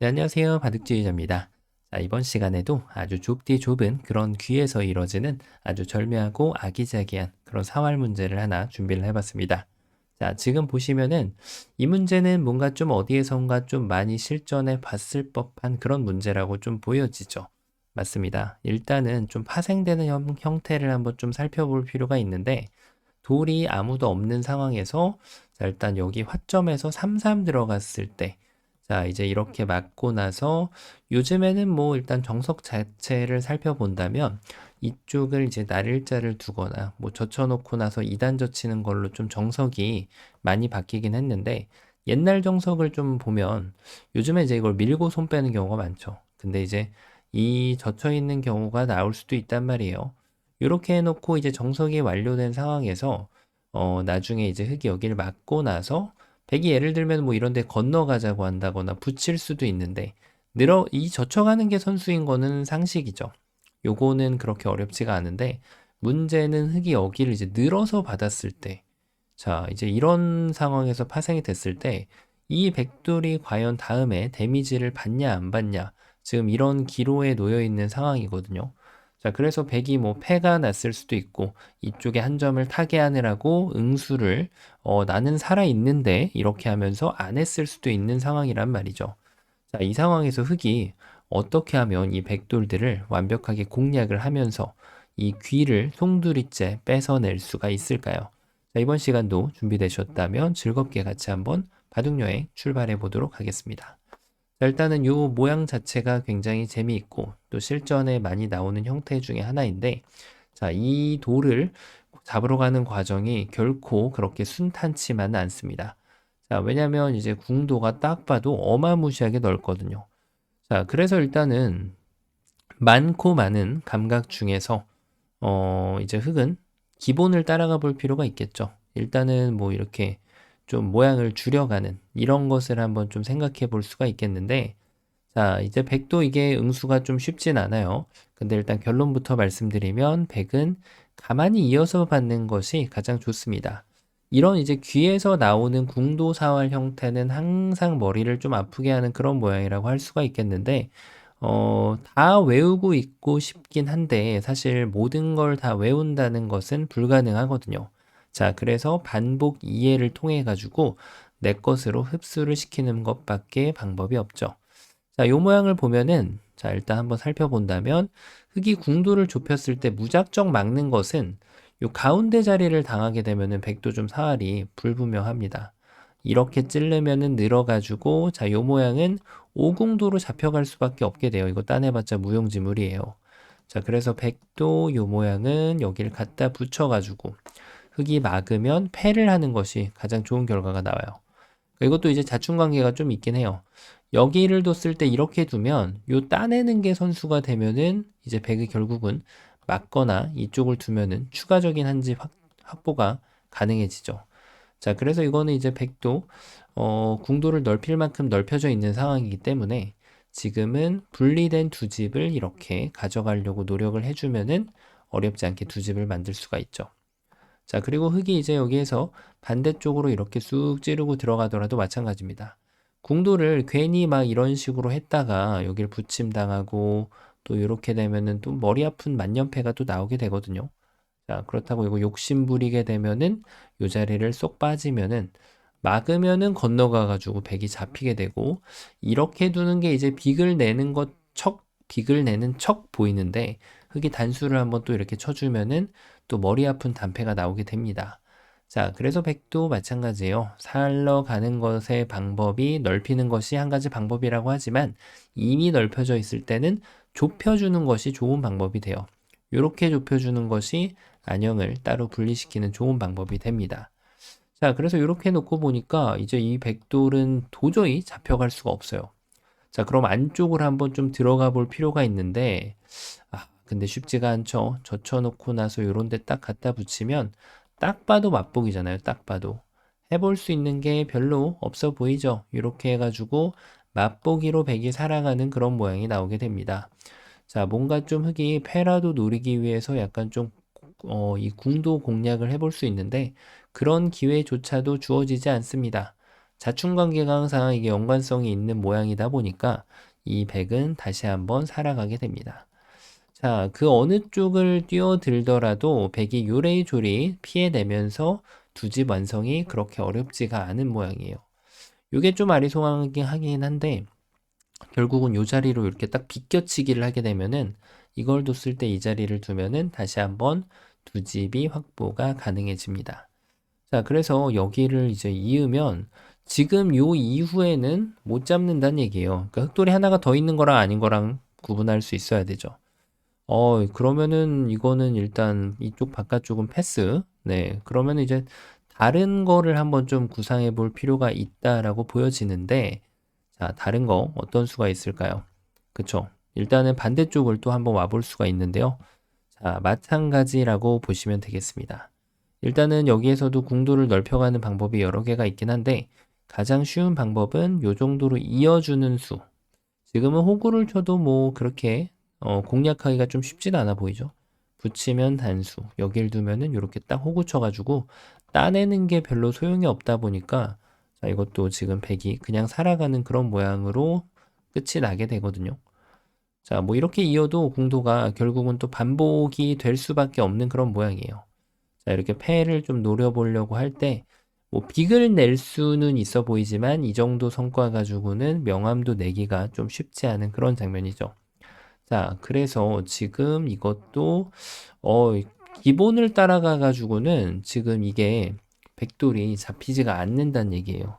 네, 안녕하세요. 바둑지휘자입니다. 자, 이번 시간에도 아주 좁디 좁은 그런 귀에서 이뤄지는 아주 절묘하고 아기자기한 그런 사활 문제를 하나 준비를 해봤습니다. 자, 지금 보시면은 이 문제는 뭔가 좀 어디에선가 좀 많이 실전에 봤을 법한 그런 문제라고 좀 보여지죠. 맞습니다. 일단은 좀 파생되는 형, 형태를 한번 좀 살펴볼 필요가 있는데 돌이 아무도 없는 상황에서 자, 일단 여기 화점에서 3, 3 들어갔을 때 자, 이제 이렇게 맞고 나서 요즘에는 뭐 일단 정석 자체를 살펴본다면 이쪽을 이제 날일자를 두거나 뭐 젖혀놓고 나서 2단 젖히는 걸로 좀 정석이 많이 바뀌긴 했는데 옛날 정석을 좀 보면 요즘에 이제 이걸 밀고 손 빼는 경우가 많죠. 근데 이제 이 젖혀 있는 경우가 나올 수도 있단 말이에요. 이렇게 해놓고 이제 정석이 완료된 상황에서 어 나중에 이제 흙이 여기를 맞고 나서 백이 예를 들면 뭐 이런 데 건너가자고 한다거나 붙일 수도 있는데 늘어 이 젖혀가는 게 선수인 거는 상식이죠. 요거는 그렇게 어렵지가 않은데 문제는 흙이 여기를 이제 늘어서 받았을 때 자, 이제 이런 상황에서 파생이 됐을 때 이 백돌이 과연 다음에 데미지를 받냐 안 받냐 지금 이런 기로에 놓여 있는 상황이거든요. 자, 그래서 백이 뭐 패가 났을 수도 있고 이쪽에 한 점을 타게 하느라고 응수를 어, 나는 살아 있는데 이렇게 하면서 안 했을 수도 있는 상황이란 말이죠. 자, 이 상황에서 흙이 어떻게 하면 이 백돌들을 완벽하게 공략을 하면서 이 귀를 송두리째 뺏어낼 수가 있을까요? 자, 이번 시간도 준비되셨다면 즐겁게 같이 한번 바둑여행 출발해 보도록 하겠습니다. 자, 일단은 이 모양 자체가 굉장히 재미있고 또 실전에 많이 나오는 형태 중에 하나인데 자, 이 돌을 잡으러 가는 과정이 결코 그렇게 순탄치만은 않습니다. 자, 왜냐면 이제 궁도가 딱 봐도 어마무시하게 넓거든요. 자, 그래서 일단은 많고 많은 감각 중에서 어, 이제 흙은 기본을 따라가 볼 필요가 있겠죠. 일단은 뭐 이렇게 좀 모양을 줄여가는 이런 것을 한번 좀 생각해 볼 수가 있겠는데 자 이제 백도 이게 응수가 좀 쉽진 않아요. 근데 일단 결론부터 말씀드리면 백은 가만히 이어서 받는 것이 가장 좋습니다. 이런 이제 귀에서 나오는 궁도 사활 형태는 항상 머리를 좀 아프게 하는 그런 모양이라고 할 수가 있겠는데 어, 다 외우고 있고 싶긴 한데 사실 모든 걸 다 외운다는 것은 불가능하거든요. 자, 그래서 반복 이해를 통해 가지고 내 것으로 흡수를 시키는 것밖에 방법이 없죠. 자, 요 모양을 보면은 자, 일단 한번 살펴본다면 흙이 궁도를 좁혔을 때 무작정 막는 것은 요 가운데 자리를 당하게 되면은 백도 좀 사활이 불분명합니다. 이렇게 찌르면은 늘어가지고 자, 요 모양은 오궁도로 잡혀갈 수밖에 없게 돼요. 이거 따내봤자 무용지물이에요. 자, 그래서 백도 요 모양은 여기를 갖다 붙여가지고 흙이 막으면 패를 하는 것이 가장 좋은 결과가 나와요. 이것도 이제 자충관계가 좀 있긴 해요. 여기를 뒀을 때 이렇게 두면 요 따내는 게 선수가 되면은 이제 백이 결국은 막거나 이쪽을 두면은 추가적인 한지 확보가 가능해지죠. 자, 그래서 이거는 이제 백도 어, 궁도를 넓힐 만큼 넓혀져 있는 상황이기 때문에 지금은 분리된 두 집을 이렇게 가져가려고 노력을 해주면은 어렵지 않게 두 집을 만들 수가 있죠. 자, 그리고 흙이 이제 여기에서 반대쪽으로 이렇게 쑥 찌르고 들어가더라도 마찬가지입니다. 궁도를 괜히 막 이런 식으로 했다가 여기를 붙임 당하고 또 이렇게 되면은 또 머리 아픈 만년패가 또 나오게 되거든요. 자, 그렇다고 이거 욕심 부리게 되면은 요 자리를 쏙 빠지면은 막으면은 건너가 가지고 백이 잡히게 되고 이렇게 두는 게 이제 빅을 내는 것 척 빅을 내는 척 보이는데 흙이 단수를 한번 또 이렇게 쳐주면은 또 머리 아픈 단패가 나오게 됩니다. 자, 그래서 백도 마찬가지예요. 살러 가는 것의 방법이 넓히는 것이 한 가지 방법이라고 하지만 이미 넓혀져 있을 때는 좁혀주는 것이 좋은 방법이 돼요. 이렇게 좁혀주는 것이 안형을 따로 분리시키는 좋은 방법이 됩니다. 자, 그래서 이렇게 놓고 보니까 이제 이 백돌은 도저히 잡혀갈 수가 없어요. 자, 그럼 안쪽을 한번 좀 들어가 볼 필요가 있는데, 아, 근데 쉽지가 않죠. 젖혀놓고 나서 요런 데 딱 갖다 붙이면 딱 봐도 맛보기잖아요. 딱 봐도. 해볼 수 있는 게 별로 없어 보이죠. 이렇게 해가지고 맛보기로 백이 살아가는 그런 모양이 나오게 됩니다. 자, 뭔가 좀 흙이 패라도 노리기 위해서 약간 좀, 어, 이 궁도 공략을 해볼 수 있는데 그런 기회조차도 주어지지 않습니다. 자충관계가 항상 이게 연관성이 있는 모양이다 보니까 이 백은 다시 한번 살아가게 됩니다. 자, 그 어느 쪽을 뛰어들더라도 백이 요레이조리 피해내면서 두 집 완성이 그렇게 어렵지가 않은 모양이에요. 이게 좀 아리송하긴 하긴 한데 결국은 요 자리로 이렇게 딱 비껴치기를 하게 되면은 이걸 뒀을 때 이 자리를 두면은 다시 한번 두 집이 확보가 가능해집니다. 자, 그래서 여기를 이제 이으면 지금 요 이후에는 못 잡는다는 얘기예요. 그러니까 흑돌이 하나가 더 있는 거랑 아닌 거랑 구분할 수 있어야 되죠. 어, 그러면은 이거는 일단 이쪽 바깥쪽은 패스. 네, 그러면 이제 다른 거를 한번 좀 구상해 볼 필요가 있다라고 보여지는데, 자, 다른 거 어떤 수가 있을까요? 그쵸. 일단은 반대쪽을 또 한번 와볼 수가 있는데요. 자, 마찬가지라고 보시면 되겠습니다. 일단은 여기에서도 궁도를 넓혀가는 방법이 여러 개가 있긴 한데, 가장 쉬운 방법은 요 정도로 이어주는 수. 지금은 호구를 쳐도 뭐 그렇게 어, 공략하기가 좀 쉽진 않아 보이죠. 붙이면 단수, 여길 두면은 이렇게 딱 호구 쳐가지고 따내는 게 별로 소용이 없다 보니까 자, 이것도 지금 백이 그냥 살아가는 그런 모양으로 끝이 나게 되거든요. 자, 뭐 이렇게 이어도 공도가 결국은 또 반복이 될 수밖에 없는 그런 모양이에요. 자, 이렇게 패를 좀 노려보려고 할 때, 뭐 빅을 낼 수는 있어 보이지만 이 정도 성과 가지고는 명암도 내기가 좀 쉽지 않은 그런 장면이죠. 자, 그래서 지금 이것도 어 기본을 따라가 가지고는 지금 이게 백돌이 잡히지가 않는다는 얘기예요.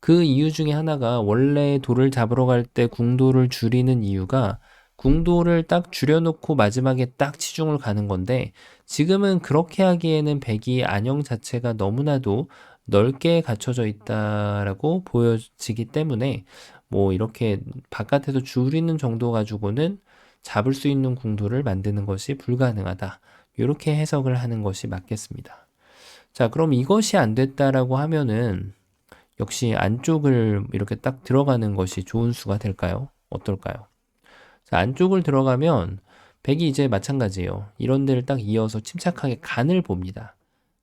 그 이유 중에 하나가 원래 돌을 잡으러 갈 때 궁도를 줄이는 이유가 궁도를 딱 줄여놓고 마지막에 딱 치중을 가는 건데 지금은 그렇게 하기에는 백이 안형 자체가 너무나도 넓게 갖춰져 있다라고 보여지기 때문에 뭐 이렇게 바깥에서 줄이는 정도 가지고는 잡을 수 있는 궁도를 만드는 것이 불가능하다. 이렇게 해석을 하는 것이 맞겠습니다. 자, 그럼 이것이 안 됐다라고 하면은 역시 안쪽을 이렇게 딱 들어가는 것이 좋은 수가 될까요? 어떨까요? 자, 안쪽을 들어가면 백이 이제 마찬가지예요. 이런 데를 딱 이어서 침착하게 간을 봅니다.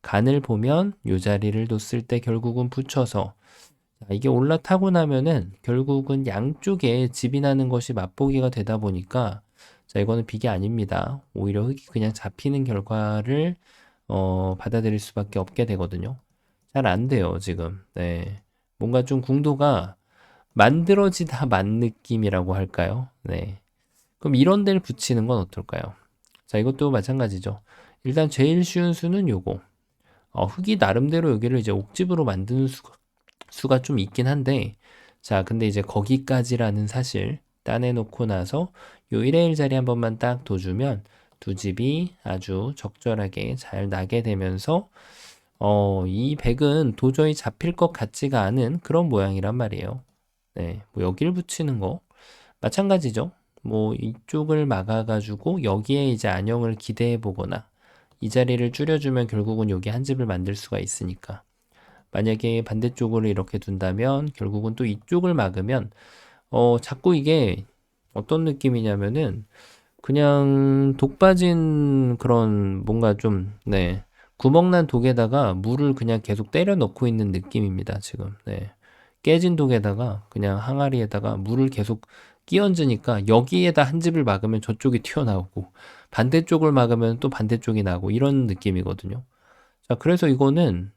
간을 보면 요 자리를 뒀을 때 결국은 붙여서 자, 이게 올라타고 나면은 결국은 양쪽에 집이 나는 것이 맛보기가 되다 보니까 자, 이거는 빅이 아닙니다. 오히려 흙이 그냥 잡히는 결과를 어, 받아들일 수밖에 없게 되거든요. 잘 안 돼요, 지금. 네. 뭔가 좀 궁도가 만들어지다 만 느낌이라고 할까요? 네. 그럼 이런 데를 붙이는 건 어떨까요? 자, 이것도 마찬가지죠. 일단 제일 쉬운 수는 요거. 어, 흙이 나름대로 여기를 이제 옥집으로 만드는 수가, 수가 좀 있긴 한데, 자, 근데 이제 거기까지라는 사실 따내놓고 나서 요 1의 1 자리 한 번만 딱 둬주면 두 집이 아주 적절하게 잘 나게 되면서 어, 이 백은 도저히 잡힐 것 같지가 않은 그런 모양이란 말이에요. 네, 뭐 여기를 붙이는 거 마찬가지죠. 뭐 이쪽을 막아가지고 여기에 이제 안형을 기대해 보거나 이 자리를 줄여주면 결국은 여기 한 집을 만들 수가 있으니까 만약에 반대쪽으로 이렇게 둔다면 결국은 또 이쪽을 막으면 어 자꾸 이게 어떤 느낌이냐면은 그냥 독 빠진 그런 뭔가 좀, 네. 구멍난 독에다가 물을 그냥 계속 때려 넣고 있는 느낌입니다, 지금. 네. 깨진 독에다가 그냥 항아리에다가 물을 계속 끼얹으니까 여기에다 한 집을 막으면 저쪽이 튀어나오고 반대쪽을 막으면 또 반대쪽이 나고 이런 느낌이거든요. 자, 그래서 이거는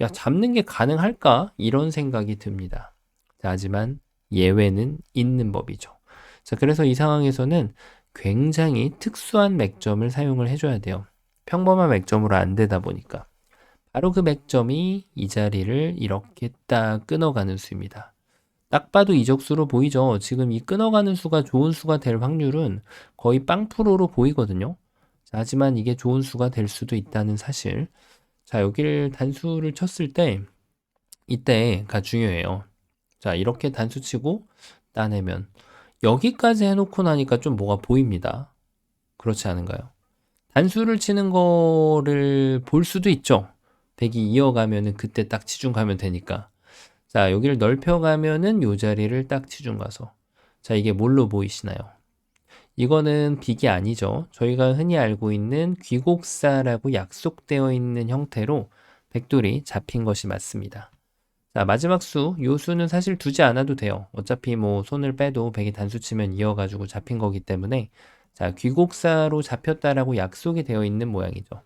야, 잡는 게 가능할까? 이런 생각이 듭니다. 자, 하지만 예외는 있는 법이죠. 자, 그래서 이 상황에서는 굉장히 특수한 맥점을 사용을 해줘야 돼요. 평범한 맥점으로 안 되다 보니까. 바로 그 맥점이 이 자리를 이렇게 딱 끊어가는 수입니다. 딱 봐도 이적수로 보이죠? 지금 이 끊어가는 수가 좋은 수가 될 확률은 거의 빵프로로 보이거든요. 자, 하지만 이게 좋은 수가 될 수도 있다는 사실. 자, 여기를 단수를 쳤을 때 이때가 중요해요. 자, 이렇게 단수 치고 따내면 여기까지 해놓고 나니까 좀 뭐가 보입니다. 그렇지 않은가요? 단수를 치는 거를 볼 수도 있죠. 100이 이어가면은 그때 딱 치중 가면 되니까. 자, 여기를 넓혀가면은 요 자리를 딱 치중 가서. 자, 이게 뭘로 보이시나요? 이거는 빅이 아니죠. 저희가 흔히 알고 있는 귀곡사라고 약속되어 있는 형태로 백돌이 잡힌 것이 맞습니다. 자, 마지막 수, 요 수는 사실 두지 않아도 돼요. 어차피 뭐 손을 빼도 백이 단수 치면 이어가지고 잡힌 거기 때문에 자, 귀곡사로 잡혔다라고 약속이 되어 있는 모양이죠.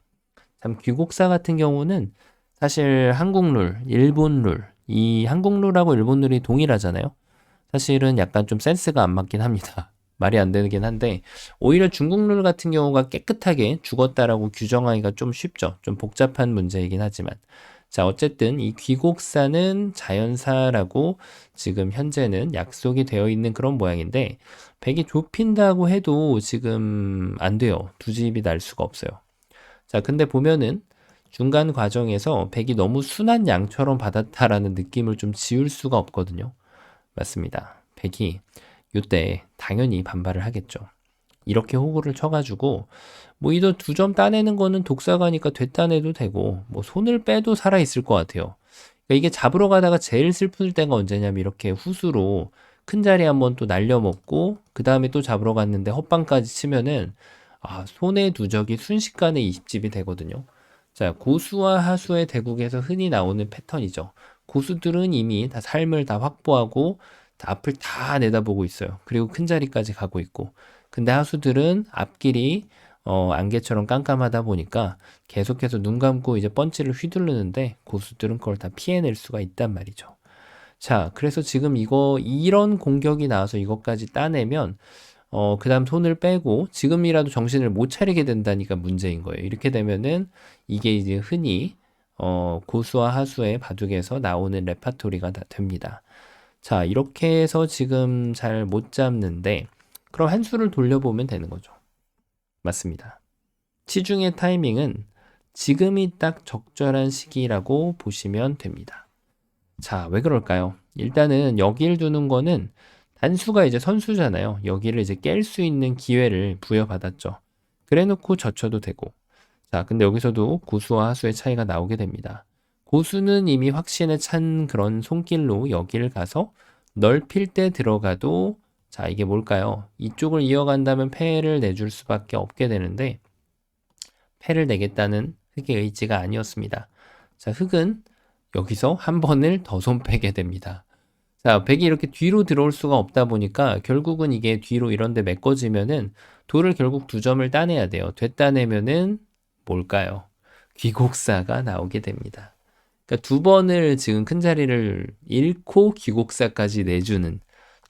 참, 귀곡사 같은 경우는 사실 한국 룰, 일본 룰, 이 한국 룰하고 일본 룰이 동일하잖아요. 사실은 약간 좀 센스가 안 맞긴 합니다. 말이 안 되긴 한데 오히려 중국 룰 같은 경우가 깨끗하게 죽었다라고 규정하기가 좀 쉽죠. 좀 복잡한 문제이긴 하지만 자 어쨌든 이 귀곡사는 자연사라고 지금 현재는 약속이 되어 있는 그런 모양인데 백이 좁힌다고 해도 지금 안 돼요. 두 집이 날 수가 없어요. 자 근데 보면은 중간 과정에서 백이 너무 순한 양처럼 받았다라는 느낌을 좀 지울 수가 없거든요. 맞습니다. 백이 이때 당연히 반발을 하겠죠. 이렇게 호구를 쳐가지고 뭐 이도 두 점 따내는 거는 독사가니까 되따내도 되고 뭐 손을 빼도 살아 있을 것 같아요. 그러니까 이게 잡으러 가다가 제일 슬플 때가 언제냐면 이렇게 후수로 큰 자리 한번 또 날려먹고 그 다음에 또 잡으러 갔는데 헛방까지 치면은 아 손의 누적이 순식간에 20집이 되거든요. 자 고수와 하수의 대국에서 흔히 나오는 패턴이죠. 고수들은 이미 다 삶을 다 확보하고 다 앞을 다 내다보고 있어요. 그리고 큰 자리까지 가고 있고. 근데 하수들은 앞길이 어, 안개처럼 깜깜하다 보니까 계속해서 눈 감고 이제 펀치를 휘두르는데 고수들은 그걸 다 피해낼 수가 있단 말이죠. 자, 그래서 지금 이거 이런 공격이 나와서 이것까지 따내면 어, 그 다음 손을 빼고 지금이라도 정신을 못 차리게 된다니까 문제인 거예요. 이렇게 되면은 이게 이제 흔히 어, 고수와 하수의 바둑에서 나오는 레파토리가 다 됩니다. 자, 이렇게 해서 지금 잘 못 잡는데, 그럼 한 수를 돌려보면 되는 거죠. 맞습니다. 치중의 타이밍은 지금이 딱 적절한 시기라고 보시면 됩니다. 자, 왜 그럴까요? 일단은 여기를 두는 거는 단수가 이제 선수잖아요. 여기를 이제 깰 수 있는 기회를 부여받았죠. 그래 놓고 젖혀도 되고. 자, 근데 여기서도 고수와 하수의 차이가 나오게 됩니다. 고수는 이미 확신에 찬 그런 손길로 여기를 가서 넓힐 때 들어가도 자, 이게 뭘까요? 이쪽을 이어간다면 패를 내줄 수밖에 없게 되는데 패를 내겠다는 흑의 의지가 아니었습니다. 자, 흑은 여기서 한 번을 더 손빼게 됩니다. 자, 백이 이렇게 뒤로 들어올 수가 없다 보니까 결국은 이게 뒤로 이런데 메꿔지면은 돌을 결국 두 점을 따내야 돼요. 됐다내면은 뭘까요? 귀곡사가 나오게 됩니다. 그러니까 두 번을 지금 큰 자리를 잃고 귀곡사까지 내주는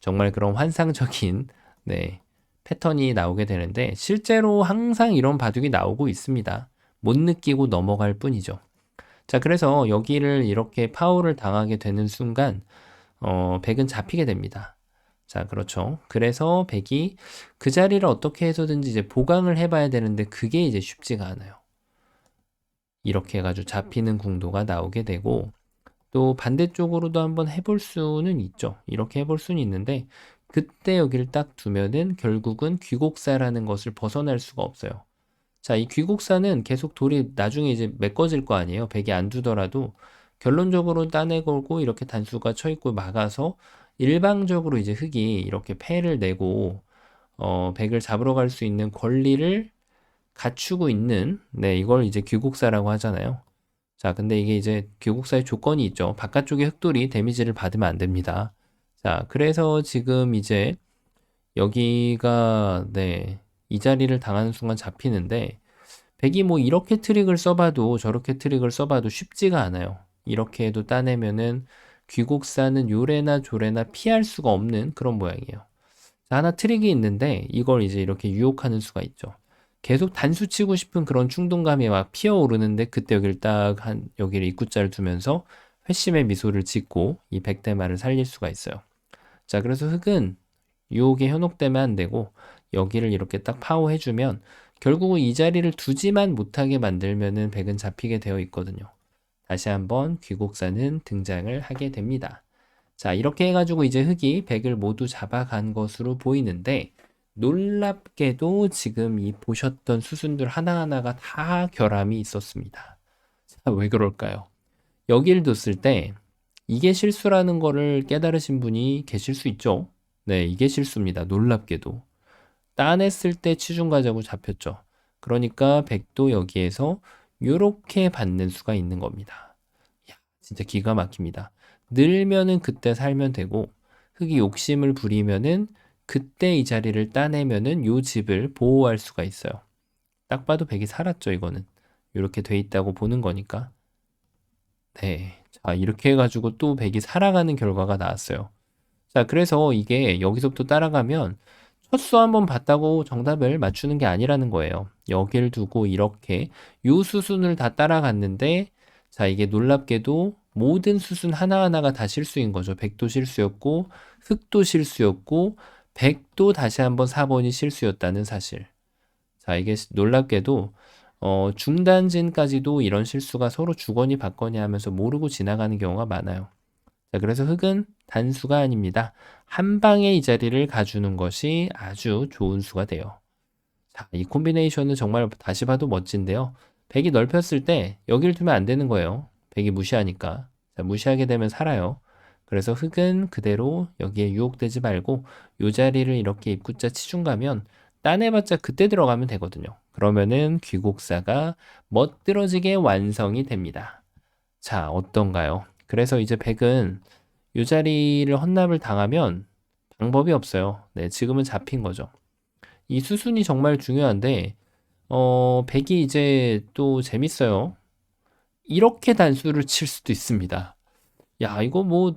정말 그런 환상적인 네, 패턴이 나오게 되는데 실제로 항상 이런 바둑이 나오고 있습니다. 못 느끼고 넘어갈 뿐이죠. 자, 그래서 여기를 이렇게 파울을 당하게 되는 순간 어, 백은 잡히게 됩니다. 자, 그렇죠. 그래서 백이 그 자리를 어떻게 해서든지 이제 보강을 해봐야 되는데 그게 이제 쉽지가 않아요. 이렇게 해가지고 잡히는 궁도가 나오게 되고 또 반대쪽으로도 한번 해볼 수는 있죠. 이렇게 해볼 수는 있는데 그때 여기를 딱 두면은 결국은 귀곡사라는 것을 벗어날 수가 없어요. 자, 이 귀곡사는 계속 돌이 나중에 이제 메꿔질 거 아니에요. 백이 안 두더라도 결론적으로 따내걸고 이렇게 단수가 쳐 있고 막아서 일방적으로 이제 흙이 이렇게 패를 내고 어, 백을 잡으러 갈 수 있는 권리를 갖추고 있는 네, 이걸 이제 귀국사라고 하잖아요. 자, 근데 이게 이제 귀국사의 조건이 있죠. 바깥쪽에 흑돌이 데미지를 받으면 안 됩니다. 자, 그래서 지금 이제 여기가 네, 이 자리를 당하는 순간 잡히는데 백이 뭐 이렇게 트릭을 써봐도 저렇게 트릭을 써봐도 쉽지가 않아요. 이렇게 해도 따내면은 귀국사는 요래나 조래나 피할 수가 없는 그런 모양이에요. 자, 하나 트릭이 있는데 이걸 이제 이렇게 유혹하는 수가 있죠. 계속 단수 치고 싶은 그런 충동감이 막 피어오르는데 그때 여기를 딱 한 여기를 입구자를 두면서 회심의 미소를 짓고 이 백대마를 살릴 수가 있어요. 자, 그래서 흑은 유혹에 현혹되면 안 되고 여기를 이렇게 딱 파워해주면 결국은 이 자리를 두지만 못하게 만들면은 백은 잡히게 되어 있거든요. 다시 한번 귀곡사는 등장을 하게 됩니다. 자, 이렇게 해가지고 이제 흑이 백을 모두 잡아간 것으로 보이는데 놀랍게도 지금 이 보셨던 수순들 하나하나가 다 결함이 있었습니다. 자, 왜 그럴까요? 여기를 뒀을 때 이게 실수라는 거를 깨달으신 분이 계실 수 있죠. 네, 이게 실수입니다. 놀랍게도. 따냈을 때 치중가자고 잡혔죠. 그러니까 백도 여기에서 이렇게 받는 수가 있는 겁니다. 야, 진짜 기가 막힙니다. 늘면은 그때 살면 되고 흙이 욕심을 부리면은 그때 이 자리를 따내면은 요 집을 보호할 수가 있어요. 딱 봐도 백이 살았죠, 이거는. 이렇게 돼 있다고 보는 거니까. 네. 자, 이렇게 해가지고 또 백이 살아가는 결과가 나왔어요. 자, 그래서 이게 여기서부터 따라가면 첫 수 한번 봤다고 정답을 맞추는 게 아니라는 거예요. 여기를 두고 이렇게 요 수순을 다 따라갔는데 자, 이게 놀랍게도 모든 수순 하나하나가 다 실수인 거죠. 100도 실수였고 흑도 실수였고 100도 다시 한번 4번이 실수였다는 사실. 자, 이게 놀랍게도 어, 중단진까지도 이런 실수가 서로 주거니 받거니 하면서 모르고 지나가는 경우가 많아요. 자, 그래서 흑은 단수가 아닙니다. 한 방에 이 자리를 가주는 것이 아주 좋은 수가 돼요. 자, 이 콤비네이션은 정말 다시 봐도 멋진데요. 백이 넓혔을 때 여기를 두면 안 되는 거예요. 백이 무시하니까. 자, 무시하게 되면 살아요. 그래서 흑은 그대로 여기에 유혹되지 말고 요 자리를 이렇게 입구자 치중 가면 따내봤자 그때 들어가면 되거든요. 그러면은 귀곡사가 멋들어지게 완성이 됩니다. 자, 어떤가요? 그래서 이제 백은 요 자리를 헌납을 당하면 방법이 없어요. 네, 지금은 잡힌 거죠. 이 수순이 정말 중요한데, 어, 백이 이제 또 재밌어요. 이렇게 단수를 칠 수도 있습니다. 야, 이거 뭐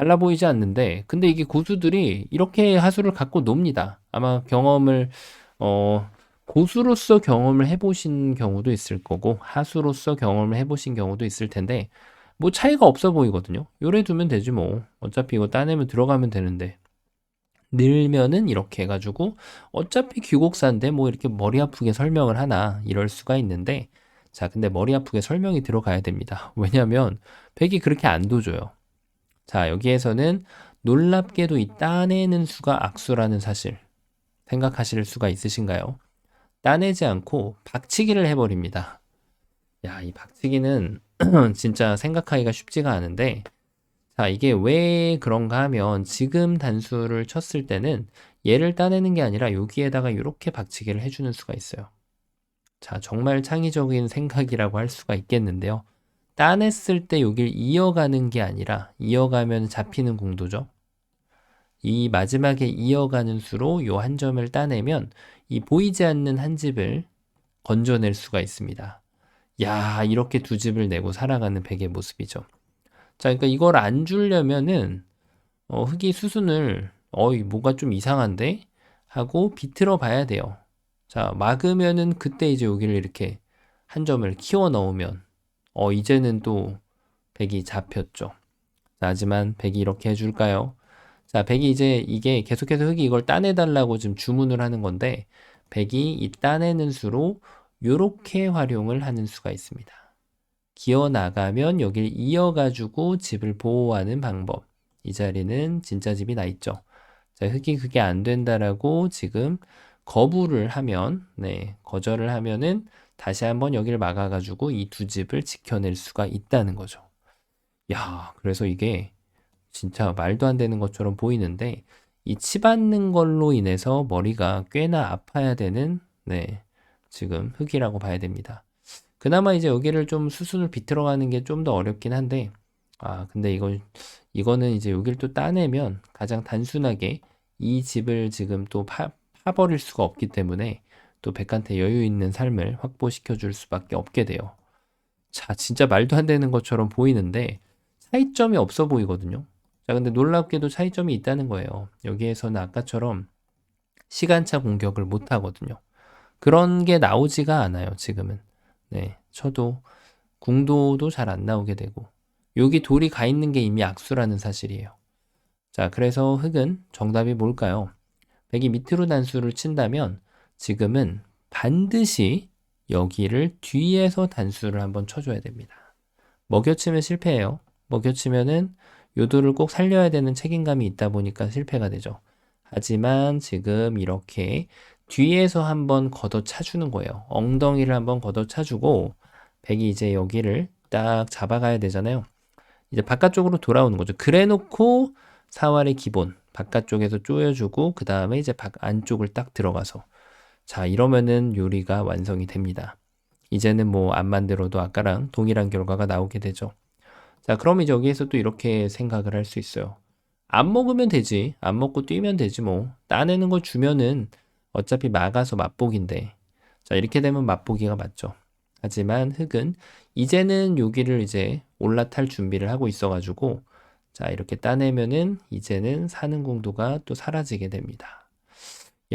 달라 보이지 않는데, 근데 이게 고수들이 이렇게 하수를 갖고 놉니다. 아마 경험을, 어, 고수로서 경험을 해보신 경우도 있을 거고, 하수로서 경험을 해보신 경우도 있을 텐데, 뭐 차이가 없어 보이거든요. 요래 두면 되지 뭐. 어차피 이거 따내면 들어가면 되는데. 늘면은 이렇게 해가지고 어차피 귀곡사인데 뭐 이렇게 머리 아프게 설명을 하나 이럴 수가 있는데 자 근데 머리 아프게 설명이 들어가야 됩니다. 왜냐면 백이 그렇게 안 도줘요. 자 여기에서는 놀랍게도 이 따내는 수가 악수라는 사실 생각하실 수가 있으신가요? 따내지 않고 박치기를 해버립니다. 야, 이 박치기는 진짜 생각하기가 쉽지가 않은데, 자, 이게 왜 그런가 하면 지금 단수를 쳤을 때는 얘를 따내는 게 아니라 여기에다가 이렇게 박치기를 해주는 수가 있어요. 자, 정말 창의적인 생각이라고 할 수가 있겠는데요. 따냈을 때 여길 이어가는 게 아니라 이어가면 잡히는 공도죠. 이 마지막에 이어가는 수로 요 한 점을 따내면 이 보이지 않는 한 집을 건져낼 수가 있습니다. 야, 이렇게 두 집을 내고 살아가는 백의 모습이죠. 자, 그러니까 이걸 안 주려면은 어, 흙이 수순을 어이 뭐가 좀 이상한데 하고 비틀어 봐야 돼요. 자, 막으면은 그때 이제 여기를 이렇게 한 점을 키워 넣으면 어 이제는 또 백이 잡혔죠. 자, 하지만 백이 이렇게 해줄까요? 자, 백이 이제 이게 계속해서 흙이 이걸 따내달라고 지금 주문을 하는 건데 백이 이 따내는 수로 이렇게 활용을 하는 수가 있습니다. 기어 나가면 여길 이어가지고 집을 보호하는 방법. 이 자리는 진짜 집이 나 있죠. 자, 흙이 그게 안 된다라고 지금 거부를 하면, 네, 거절을 하면은 다시 한번 여기를 막아가지고 이 두 집을 지켜낼 수가 있다는 거죠. 야, 그래서 이게 진짜 말도 안 되는 것처럼 보이는데, 이 치받는 걸로 인해서 머리가 꽤나 아파야 되는, 네, 지금 흙이라고 봐야 됩니다. 그나마 이제 여기를 좀 수순을 비틀어 가는 게 좀 더 어렵긴 한데, 아, 근데 이건, 이거는 이제 여기를 또 따내면 가장 단순하게 이 집을 지금 또 파, 파버릴 수가 없기 때문에 또 백한테 여유 있는 삶을 확보시켜 줄 수밖에 없게 돼요. 자, 진짜 말도 안 되는 것처럼 보이는데 차이점이 없어 보이거든요. 자, 근데 놀랍게도 차이점이 있다는 거예요. 여기에서는 아까처럼 시간차 공격을 못 하거든요. 그런 게 나오지가 않아요, 지금은. 네, 쳐도 궁도도 잘 안 나오게 되고 여기 돌이 가 있는 게 이미 악수라는 사실이에요. 자, 그래서 흙은 정답이 뭘까요? 백이 밑으로 단수를 친다면 지금은 반드시 여기를 뒤에서 단수를 한번 쳐줘야 됩니다. 먹여치면 실패해요. 먹여치면은 요도를 꼭 살려야 되는 책임감이 있다 보니까 실패가 되죠. 하지만 지금 이렇게 뒤에서 한번 걷어 차주는 거예요. 엉덩이를 한번 걷어 차주고 백이 이제 여기를 딱 잡아가야 되잖아요. 이제 바깥쪽으로 돌아오는 거죠. 그래 놓고 사활의 기본 바깥쪽에서 쪼여주고 그 다음에 이제 바, 안쪽을 딱 들어가서 자 이러면은 요리가 완성이 됩니다. 이제는 뭐 안 만들어도 아까랑 동일한 결과가 나오게 되죠. 자, 그럼 이제 여기에서 또 이렇게 생각을 할 수 있어요. 안 먹으면 되지. 안 먹고 뛰면 되지 뭐. 따내는 거 주면은 어차피 막아서 맛보기인데. 자, 이렇게 되면 맛보기가 맞죠. 하지만 흙은 이제는 여기를 이제 올라탈 준비를 하고 있어가지고 자, 이렇게 따내면은 이제는 사는 공도가 또 사라지게 됩니다.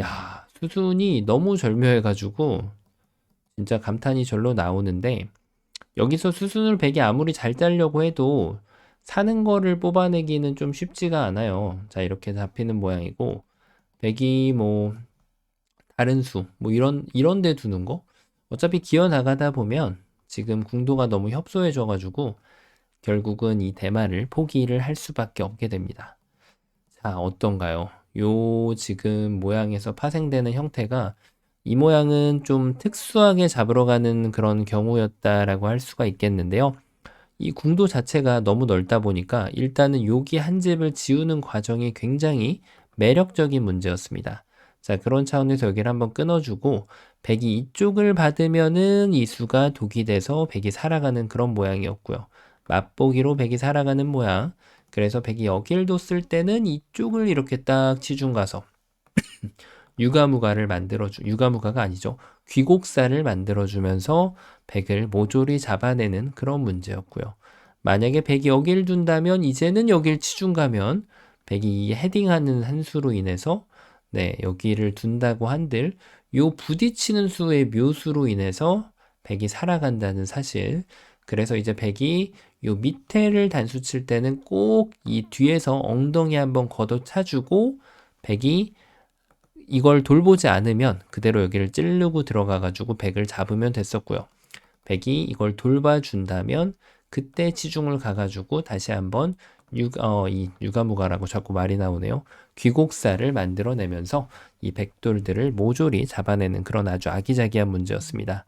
야, 수순이 너무 절묘해가지고 진짜 감탄이 절로 나오는데 여기서 수순을 백이 아무리 잘 짜려고 해도 사는 거를 뽑아내기는 좀 쉽지가 않아요. 자, 이렇게 잡히는 모양이고 백이 뭐 다른 수, 뭐 이런 이런 데 두는 거 어차피 기어 나가다 보면 지금 궁도가 너무 협소해져 가지고 결국은 이 대마를 포기를 할 수밖에 없게 됩니다. 자, 어떤가요? 요 지금 모양에서 파생되는 형태가 이 모양은 좀 특수하게 잡으러 가는 그런 경우였다라고 할 수가 있겠는데요. 이 궁도 자체가 너무 넓다 보니까 일단은 여기 한 집을 지우는 과정이 굉장히 매력적인 문제였습니다. 자, 그런 차원에서 여기를 한번 끊어주고 백이 이쪽을 받으면은 이 수가 독이 돼서 백이 살아가는 그런 모양이었고요. 맛보기로 백이 살아가는 모양. 그래서 백이 여길 뒀을 때는 이쪽을 이렇게 딱 치중 가서 유가무가를 만들어주, 유가무가가 아니죠. 귀곡사를 만들어주면서 백을 모조리 잡아내는 그런 문제였고요. 만약에 백이 여길 둔다면 이제는 여길 치중 가면 백이 이 헤딩하는 한 수로 인해서 네, 여기를 둔다고 한들 요 부딪히는 수의 묘수로 인해서 백이 살아간다는 사실. 그래서 이제 백이 요 밑에를 단수 칠 때는 꼭 이 뒤에서 엉덩이 한번 걷어 차주고 백이 이걸 돌보지 않으면 그대로 여기를 찌르고 들어가 가지고 백을 잡으면 됐었고요. 백이 이걸 돌봐준다면 그때 치중을 가가지고 다시 한번 육, 어, 이 유가무가라고 자꾸 말이 나오네요. 귀곡사를 만들어내면서 이 백돌들을 모조리 잡아내는 그런 아주 아기자기한 문제였습니다.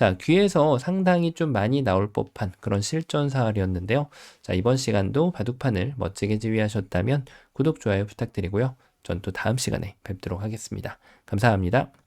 자, 귀에서 상당히 좀 많이 나올 법한 그런 실전 사활이었는데요. 자, 이번 시간도 바둑판을 멋지게 지휘하셨다면 구독, 좋아요 부탁드리고요. 전 또 다음 시간에 뵙도록 하겠습니다. 감사합니다.